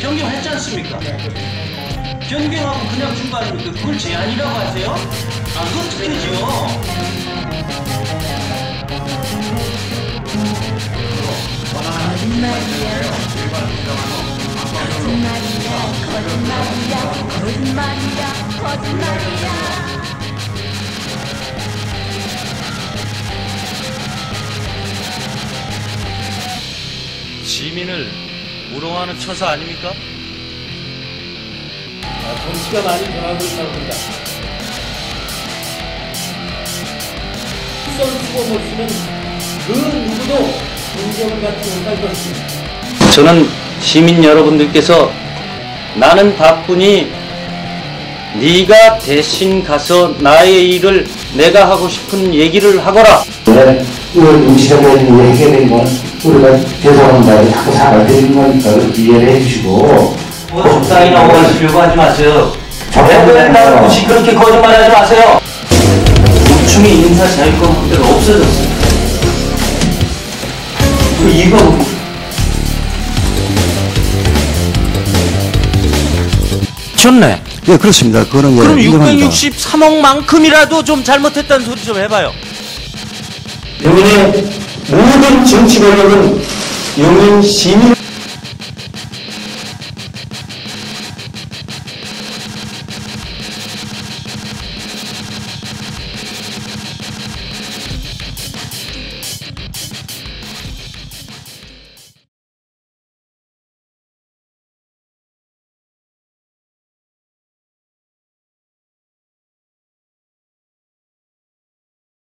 변경했지 않습니까? 변경하고 그냥 준 거 아닙니까? 그걸 제안이라고 하세요? 아, 그건 특혜죠. 거짓말이야 거짓말이야 거짓말이야 시민을 우롱하는 처사 아닙니까? 정치가 많이 변하고 있다고 봅니다. 수선 수고 없으면 그 누구도 공정을 갖지 못할 것입니다. 저는 시민 여러분들께서 나는 바쁘니 네가 대신 가서 나의 일을 내가 하고 싶은 얘기를 하거라. 왜 이걸 음식을 얘기하게 된건 우리가 죄송합니다. 자꾸 사과드리는 거니까 이해를 해주시고 뭐 적당히나 오가시려고 하지 마세요. 적당히 왜냐면 혹시 그렇게 거짓말하지 마세요. 노충이 인사 자유권 확대가 없어졌어요. 그 뭡니까? 좋네. 예, 그렇습니다. 그거는 예, 그럼 인정합니다. 663억만큼이라도 좀 잘못했다는 소리 좀 해봐요. 영인의 모든 정치 권력은 영인 시민